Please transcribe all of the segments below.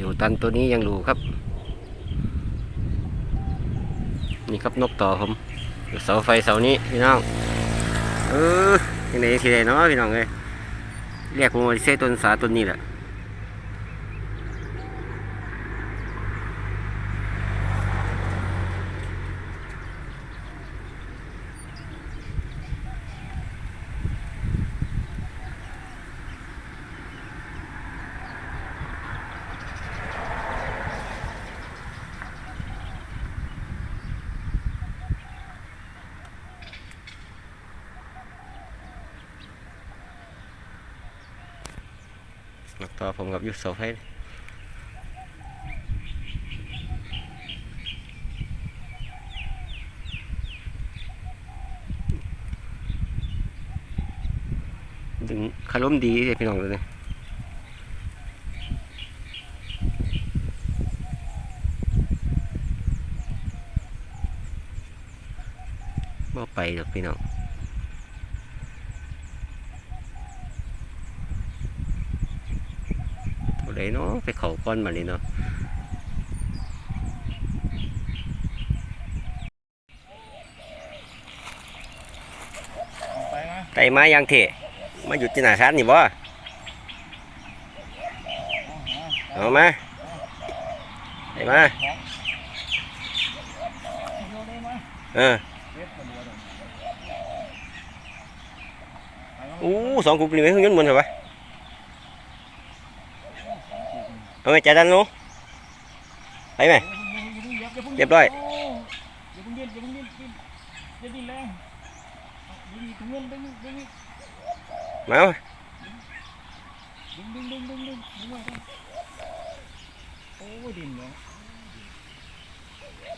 อยู่ตันตัวนี้ยังดูครับ นี่ครับนกต่อผมเสาไฟเสานี้พี่น้องเออยังไงทีไหนเนาะพี่น้องเลยเรียกผมว่าเซต้นสาต้นนี้แหละ ต่อผมกับยุเสาไฟดึงคารมดีเลยพี่น้องเลยบ่ไปดอกพี่น้องเท่าไดเนาะไปเขาก้อนมานี่เนาะไปไหมไต่มายังเถะมาหยุดที่หน้าชานนี่บ่เอามาไต่มาเอออู้สองกุกนี่ไม่เงินมันเหรอวะ เอาไงจ่ายดันลงไปไหมเรียบร้อยอย่าเพิ่งยืนอย่าเพิ่งยืนอย่าดิ้นแรงดึงดึงดึงดึงมาเอาดึงดึงดึงดึงดึงดึงไว้ก่อนโอ้ยดิ้นเลย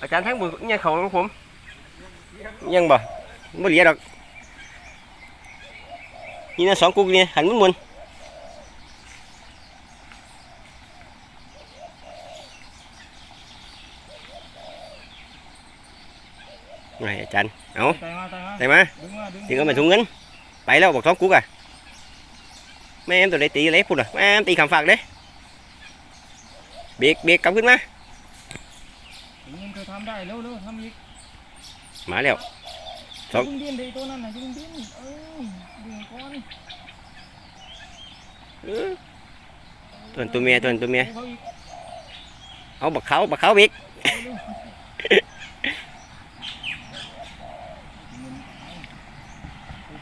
อาจารย์ทั้งบุญยังเขาของผม ยังบ่ไม่เหลียดอกนี่นะสองกุกนี่หันมันมุน ไงอาจารย์เอาตายมาตายมาไต่มาดึงมาดึงถึงก็มาถุงเงินไปแล้วบอกสองกุ๊กอะแม่ em ตัวไหนตี lấy phút rồi แม่ em ตีคำฝาก đấy biệt biệt cầm ขึ้นมาดึงเงินเธอทำได้เร็วเร็วทำอีกมาแล้วอย่าเพิ่งดิ้นเลยตัวนั้นน่ะอย่าเพิ่งดิ้นเอ้ยดึงก่อนตัวตัวเมียตัวตัวเมียอาอีกเอาบักเขาบักเขา biệt ทำได้อยู่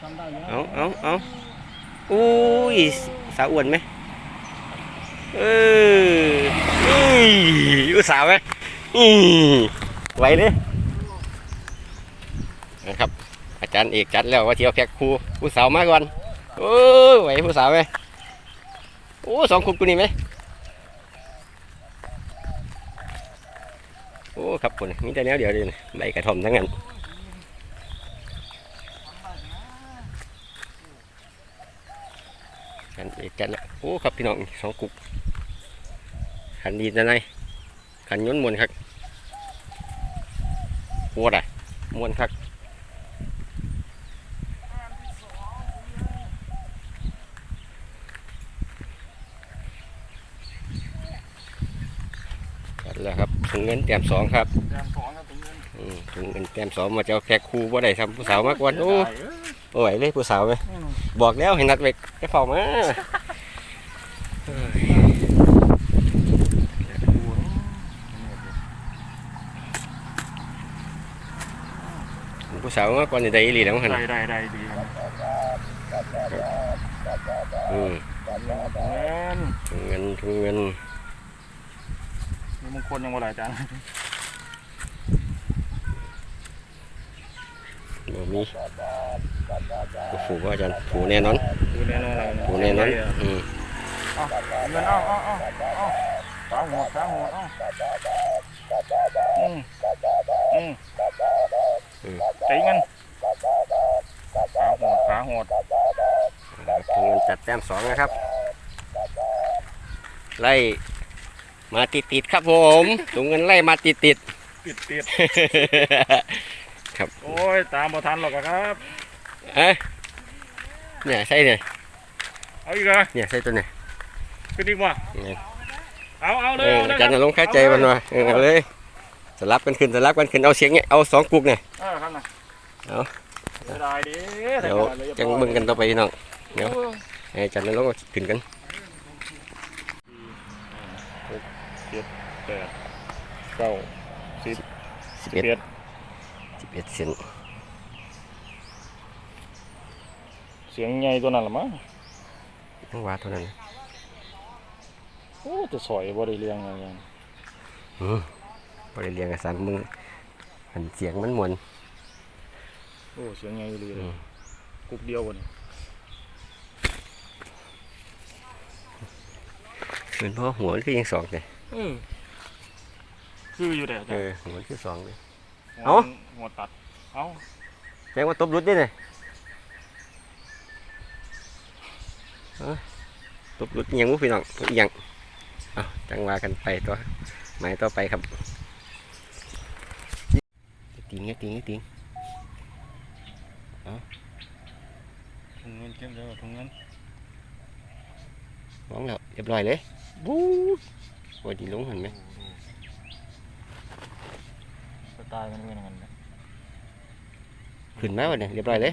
นะ เอาเอาเอาอุ้ยสาวอ้วนไหมเอออุ้ยอุตสาวไหมอือไหวเลยนะครับ อาจารย์เอกจัดแล้วว่าเที่ยวแพ็กครูผู้สาวมาก่อนโอ้ยไหวผู้สาวไหมโอ้สองคุกกูนี่ไหมโอ้ครับคนมีแต่แนวเดียวเลยใบกระท่อมทั้งนั้น ขันเอกจัดแล้วโอ้ครับพี่น้องสองกุกขันดีนะนายขันย้นมวนครับปวดอะมวนครับจัดแล้วครับถุงเงินแต้มสองครับแดงสองครับถึงเงินอืมถุงเงินแต้มสองมาเจ้าแขกครูบ่ได้ทำผู้สาวมากกว่าโอ้โอ้ยเลยผู้สาวไหมอืมบอกแล้วให้นัดเวก ไปเฝ้ามาผู้สาวมากกว่าในใดอีหลีแล้วหันได้ได้ได้ดีครับอืมเงินถุงเงินถุงเงินมีมงคลยังบ่หลายจา นบ่มีบ่ผูกว่าอาจารย์ผูกแน่นอนดูแน่นอนเลยผูกแน่นอนอืมเอาเงินเอาเอาเอาเอาสามหัวสามหัวเอาอืมอืมตีเงินขาหดขาหดถุงเงินจัดแต้มสองนะครับ ไล่มาติดติดๆครับผมถุงเงินไล่มาติดติดติดติดๆ ครับ โอ้ย ตามบ่ทันหรอกอะครับเอ้ยเนี่ยใช่เนี่ยเอาอีกเหรอเนี่ยใช่ตัวเนี่ยขึ้นอีกว่าเนี่ยเอาเอาเลเอยอเอาเลยอาจารย์นรงค์เข้าใจมันว่าเออเอาเลยสลับกันขึ้นสลับกันขึ้นเอาเสียงเนี่ยเอาสองกุกเนี่ยเออครับนะเอาเสียดายดิเดี๋ยวจังเบิ่งกันต่อไปพี่น้องเดี๋ยวให้อาจารย์นรงค์ขึ้นกันแปดเก้าสิบสิบเอ็ด เอ็ดสิบเอ็ดเซนเสียงใหญ่ตัวนั้นละมั้งทั้งว่าเท่านั้นโอ้จะสอยบ่ได้เรื่องอะไรกันอืมบริเรียงกับสารมึงหันเสียงมันมวนโอ้เสียงใหญ่เลยอืมกุกเดียวบ่นี่เหมือนพ่อหัวมันคือยังสองเลยเออคืออยู่แต่เออหัวมันคือสองเลยหัว เอ้า หัวตัด เอ้าแสดงว่าตบรุดด้วยเนี่ยเอ้าตบรุดอิหยังมุพี่น้องอิหยังเอาจังว่ากันไปตัวหมายต่อไปครับติงเนี่ยติงเนี่ยติงถุงเงินเก็บเดี๋ยวถุงเงินร้องแล้วเรียบร้อยเลยบู๊ดโอ้ยดีลงเห็นไหมสไตล์มันเป็นอย่างนั้นนะขึ้นมาวันนี้เรียบร้อยเลย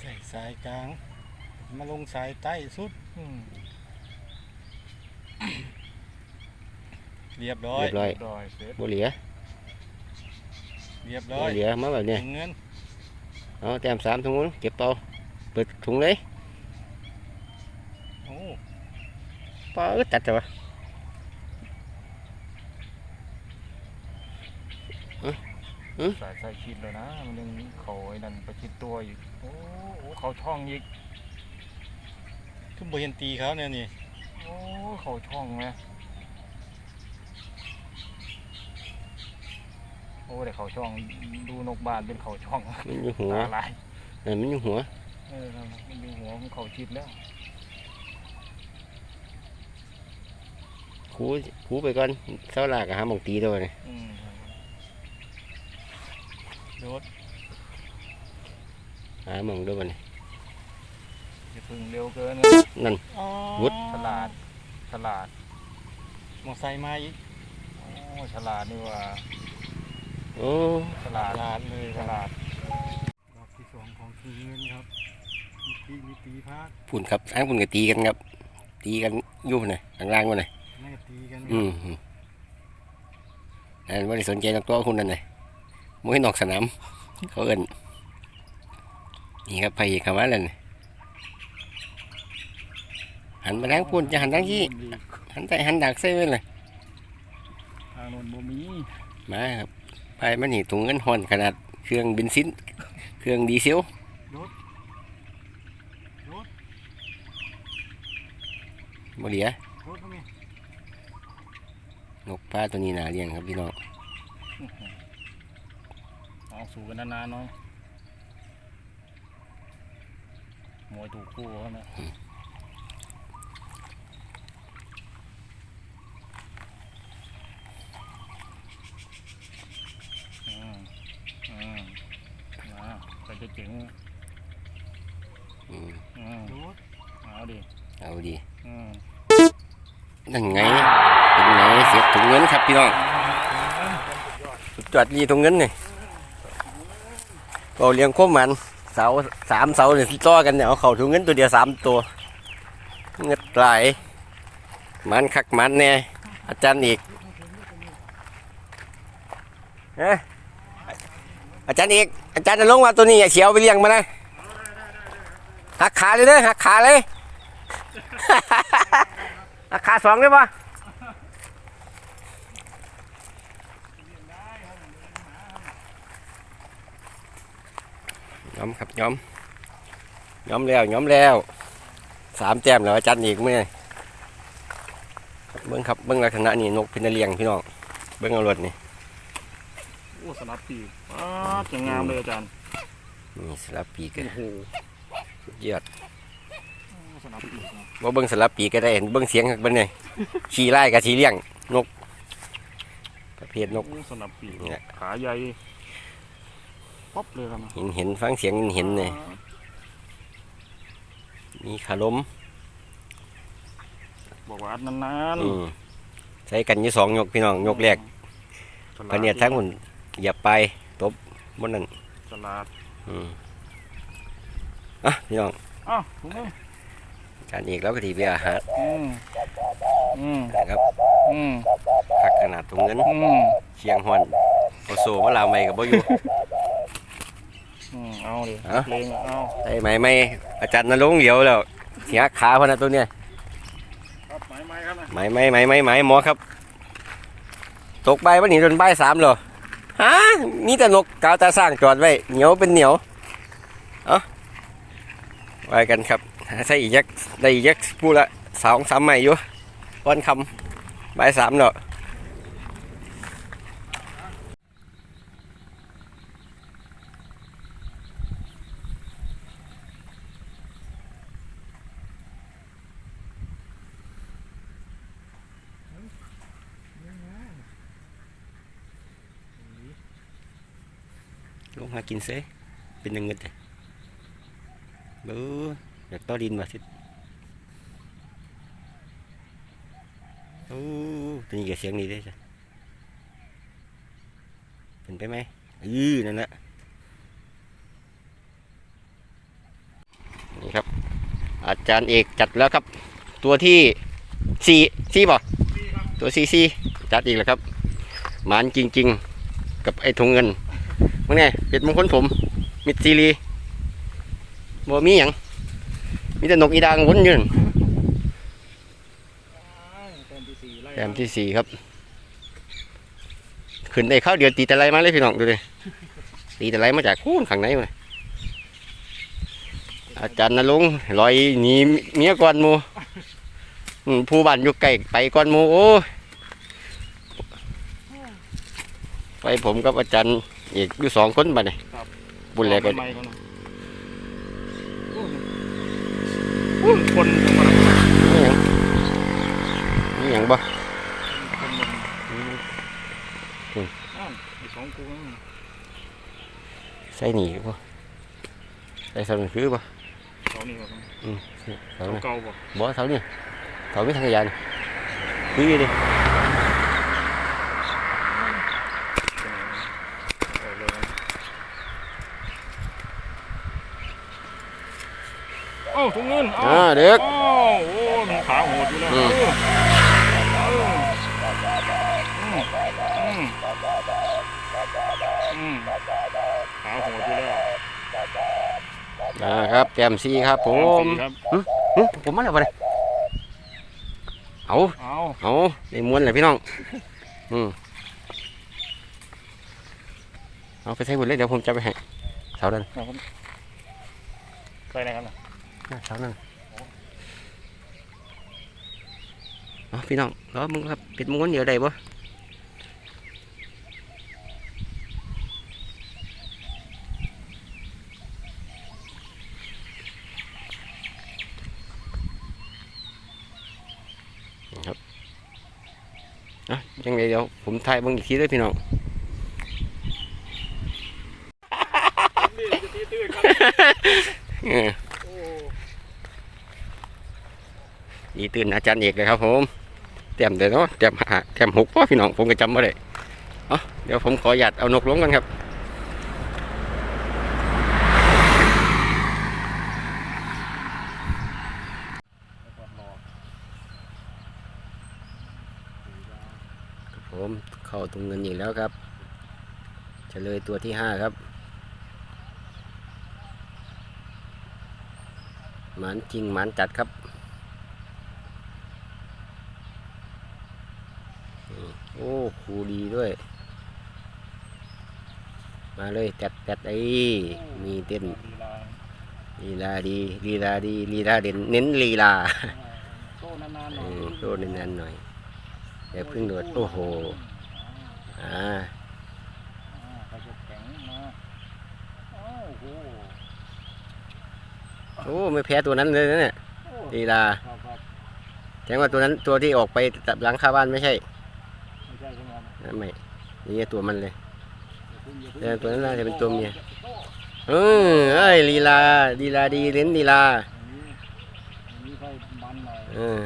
ใส่สายกลาง มาลงสายใต้สุดอืมเรียบร้อย เรียบร้อย ดอยเสร็จโบเหลียเรียบโบร้อยเหลียมาแบบนี้ ถึงเงินเอาแต้มสามถุงนู้นเก็บเตาเปิดถุงเลยโอ้ปาดตัดจ้ะวะ สายใส่ชิดเลยนะมันยังเขาไอ้นั่นประชิดตัวอยู่โอ้โหเขาช่องอีกทุกบเห็นตีเขาเนี่ยนี่โอ้เขาช่องไหมโอ้แต่เขาช่องดูนกบานเป็นเขาช่องมันอยู่หัวตาลายนั่นมันอยู่หัวเออนั่นน่ะมันดูหัวมันเขาชิดแล้วคูคูไปก่อนเสาหลากอะหาหมองตีด้วยนี่อืม โดดหาหมองด้วยนี่อย่าพึ่งเร็วเกินนั่นอ๋อวุด ฉลาด ฉลาด มอไซค์มาอีกโอ้ฉลาดนี่ว่า โอ้ฉลาด ฉลาดเลยฉลาดรอบที่สองของถึงเงินครับมีตีมีตีพาดปุ่นครับอ้างปุ่นก็ตีกันครับ ตีกันอยู่น่ะข้างล่างวะน่ะไม่ก็ตีกันอืมอืมนั่นไม่ได้สนใจนักตัวคุณนั่นเลย มวยนอกสนามเขาเอินนี่ครับไปอีกคำว่าอะไรนี่หันมาทางปุ่นจะหันทางที่หันใต้หันดักใส่ไว้เลยทางโน้นบ่มีมาครับไปมันนี่ถุงเงินหอนขนาดเครื่องเบนซินเครื่องดีเซลโดดโดดบ่เหลียโดดตรงนี้นกปลาตัวนี้นาเลี้ยงครับพี่น้องเอา สู่กันนานๆหน้อยมวยถูกคู่เขานะอืมอืมมาไปจะเจ๋งอืมอืมโดดเอาดิ เอาดีอืมนั่นไงเป็นไงเสียบถุงเงินครับพี่น้องสุดยอดดีถุงเงินนี่ เราเลี้ยงโคมมันเสาสามเสาเนี่ยต่อกันเนี่ยเอาเข่าถุงเงินตัวเดียวสามตัวเงือดไหลมันคักมันแน่อาจารย์อีกเอ๊ะอาจารย์อีก อาจารย์จะลงมาตัวนี้อย่าเฉียวไปเลี้ยงมานะหักขาเลยเด้อหักขาเลยราคาสองได้ปะ ย้อมครับย้อมย้อมแล้วย้อมแล้วสามแต้มแล้วอาจารย์อีกเมื่อเบิ้งครับเบิ้งลักษณะนี่นกพินเลียงพี่น้องเบิ้งเอารถนี่โอ้สลับปีกอ้าดจะงามเลยอาจารย์นี่สลับปีกกันโอ้โหสุดยอดโอ้สลับปีกนะว่าเบิ้งสลับปีกก็ได้เห็นเบิ้งเสียงครับเบิ้งนี่ขี่ไล่กับขี่เลี้ยงนกประเภทนกโอ้สลับปีกเนี่ยขาใหญ่ ป๊อปเลยครับเห็นเห็นฟังเสียงเห็นเห็นเลยมีขาลมบอกว่าอัดนานอืมใช้กันอยู่สองยกพี่น้องๆยกแรกสลัดพะเนียดทั้งหุ่นเหยียบไปตบบนนั้นสลัดอืมอะพี่น้องอ้าวถุงนึงการอีกแล้วก็ทีเบียร์ฮะอืมอืมนะครับอืมคักขนาดถุงเงินอืมเชียงฮอนโอโซมาลาวไม่กับบ่อยู่อืม เอาดิฮะ เพลงอะเอาไอ้ไหมไม่อาจารย์นรงค์เหลียวแล้วเสียขาพอนะตัวเนี้ยครับไม้ไม้ครับนะไหมไม่ไหมไม่ไหมหมอครับ ตกใบวันนี้โดนใบสามเหรอฮะมีแต่นกกาวตาสร้างจอดไว้เหนียวเป็นเหนียวเอ้าไว้กันครับใส่อีกยักได้อีกยักพูดละสองสามใหม่อยู่วันคำใบสามเนาะ ลงหากินเซเป็นยังไงแต่เบ้ออยากต่อดินมาสิโอ้ตัวนี้เก็เสียงนี้ได้จ้ะเป็นไปไหมอือนั่นแหละนี่ครับ อาจารย์เอกจัดแล้วครับ ตัวที่สี่สี่ป่ะตัวสี่สี่จัดอีกแล้วครับ หมานจริง ๆ กับไอ้ถุงเงิน มึงไงเป็ดมงคลผม มิดซีรีบ่มีหยังมีแต่นกอีดางวนอยู่นั่นแต้มที่สี่ไล่แต้มที่สี่ครับ ขึ้นได้ข้าวเดียวตีแต่ไรมาเลยพี่น้องดูดิตีแต่ไรมาจากคูนข้างในมาอาจารย์นรงค์ลอยหนีเมียก่อนหมูอืมผู้บ้านอยู่ไกลไปก่อนหมูโอ้ยไปผมกับอาจารย์ อีกอยู่สองคนบัดนี้บุญแหลกก็ไม้นะโอ้ยคนจังหวะนี่หยังบ่คนลงอืมอ้าวไอ้สองกูนั่นใส่หนีบ่ใส่สนันคือบ่เสานี่ก็อืมเสาเสานี่เก่าบ่บ่เสานี่เสาไม่ทางยานคืออยู่ดิ เอาเลยนะเอ้า ถุงเงินเอ้าอ่าเด็กอ้าวโอ้มันขาโหดอยู่แล้วอืมเออเอออืมอืมอืมขาโหดอยู่แล้วอ่าครับแก้มซีครับผมครับหึผมมาแล้วบ่ได้เอาเอาเอาได้ม้วนเลยพี่น้อง อืมเอาไปใส่บุญเลยเดี๋ยวผมจะไปให้เสานั้นไปไหนครับน่ะอ่า เสานั้นเอาพี่น้องรอมึงครับปิดม้วนเดี๋ยวได้บ่อะยังไงเดี๋ยวผมถ่ายเบิ่งอีกทีด้วยพี่น้องนี่จะตีตื้นครับเออ โอ้ ดี ตื่นอาจารย์เอกเลยครับ ผมเตรียมเดี๋ยวเนาะเตรียมหาเตรียมหกพ่อพี่น้องผมก็จำไม่ได้เอ๋อเดี๋ยวผมขอหยัดเอานกลงกันครับผมเข้าตรงเงินอีกแล้วครับเฉลยตัวที่ห้าครับหมานจริงหมานจัดครับ โอ้ครูดีด้วย มาเลยจัดจัดไอ้มีเต้นลีลาลีลาดีลีลาดีลีลาเด่นเน้นลีลาโซ่นานๆหเอน่อยอโดนนานๆหน่อยอย่าเพึ่งโดดโอ้โหอ่าอ่าเขาจะแข็งมาอ้าวโอ้โหโอ้ไม่แพ้ตัวนั้นเลยนะเนี่ยโอ้ลีลาครับครับแสดงว่าตัวนั้นตัวที่ออกไปตับหลังคาบ้านไม่ใช่ไม่ใช่ใช่ ไหมนะไม่นี่ตัวมันเลยอย่าเพิ่งอย่าเพิ่งแต่ตัวนั้นน่าจะเป็นตัวเมียเออเอ้ยลีลาลีลาดีเน้นลีลาอย่างนี้านๆหน่อยเออ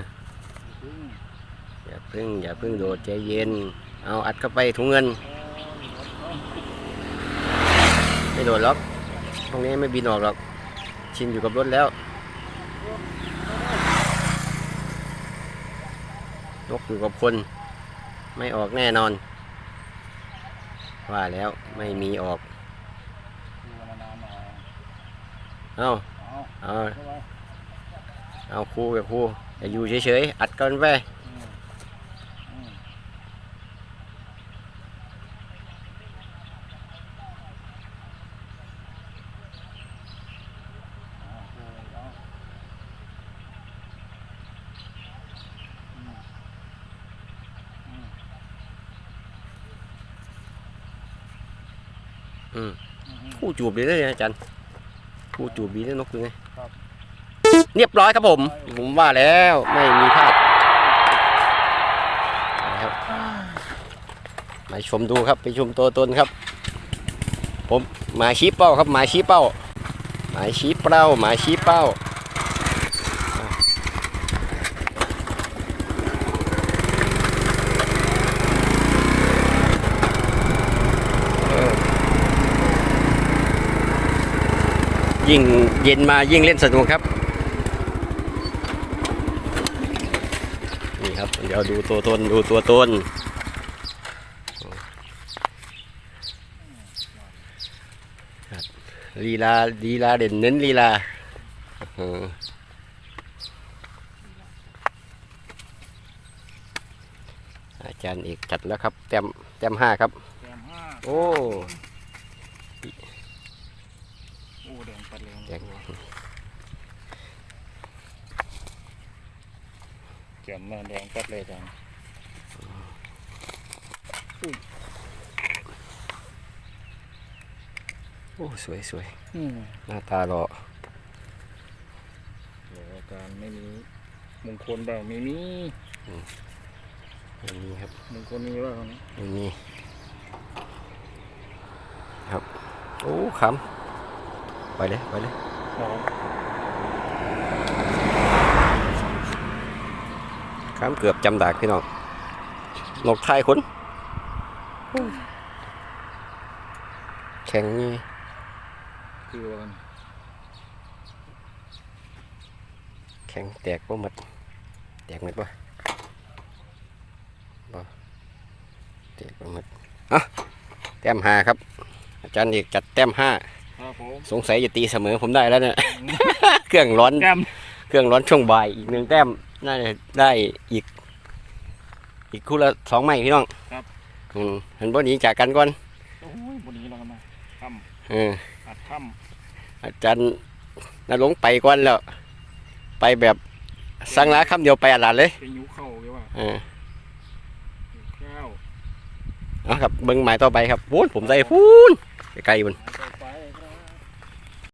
พึ่งอย่าพึ่งอย่าพึ่งโดดใจเย็น เอาอัดเข้าไปถุงเงิน ไม่โดดหรอกตรงนี้ไม่บินออกหรอก ชินอยู่กับรถแล้วนกอยู่กับคน ไม่ออกแน่นอน ว่าแล้วไม่มีออกดูนานๆหน่อยเอาเอาเอาเข้าไปเอาครูกับครูอย่าอยู่เฉยๆ อัดกันไป อืมอืมเอาเอาเอาอืมอืม อืม อืม คู่ จูบดีเลยนะอาจารย์คู่จูบดีเลยนกตัวนี้ครับเรียบร้อยครับผม ผมว่าแล้วไม่มีพลาดนะครับมาชมดูครับไปชมตัวตนครับ ผมหมาชี้เป้าครับหมาชี้เป้าหมาชี้เป้าหมาชี้เป้า ยิ่งเย็นมายิ่งเล่นสนุกครับ นี่ครับ เดี๋ยวดูตัวตนดูตัวตนครับลีลาลีลาเด่นเน้นลีลาเอออาจารย์เอกจัดแล้วครับ แต้มแต้มห้าครับแต้มห้าโอ้ โอ้แดงปัดเลย แดง เขียนมาแดงปัดเลยจังโอ้สวยสวยอืมหน้าตาหล่อเดี๋ยวอาการไม่มีมงคลเปล่าไม่มีอย่างนี้ครับมงคลมีเปล่าอย่างนี้ครับ โอ้ขำไปเลย ไปเลย หมอขำเกือบจำดากพี่น้องนกไทยคนแข็งนี่คือว่าแข็งแตกบ่หมดแตกหมดบ่บ่แตกบ่หมดอะแต้มห้าครับ อาจารย์เอกจัดแต้มห้าครับผมสงสัยจะตีเสมอผมได้แล้วเนี่ย เครื่องร้อนแก้มเครื่องร้อนช่วงบ่ายอีกหนึ่งแต้ม น่าจะได้อีก อีกคู่ละสองไม้พี่น้องอืมเห็นบ่หนีจากกันก่อนโอ้ยบนนี้เรากันมาค่เออำอัดค่อาจารย์นรงค์ไปก่อนแล้ว ไปแบบสั่งลาคำเดียวไปอาหลานเลยำเป็นยุเข้าเรียกว่าเออยุข้าวเอาครับเบิ้งหมายต่อไปครับพูนผมใส่พูนไกลๆมันอ่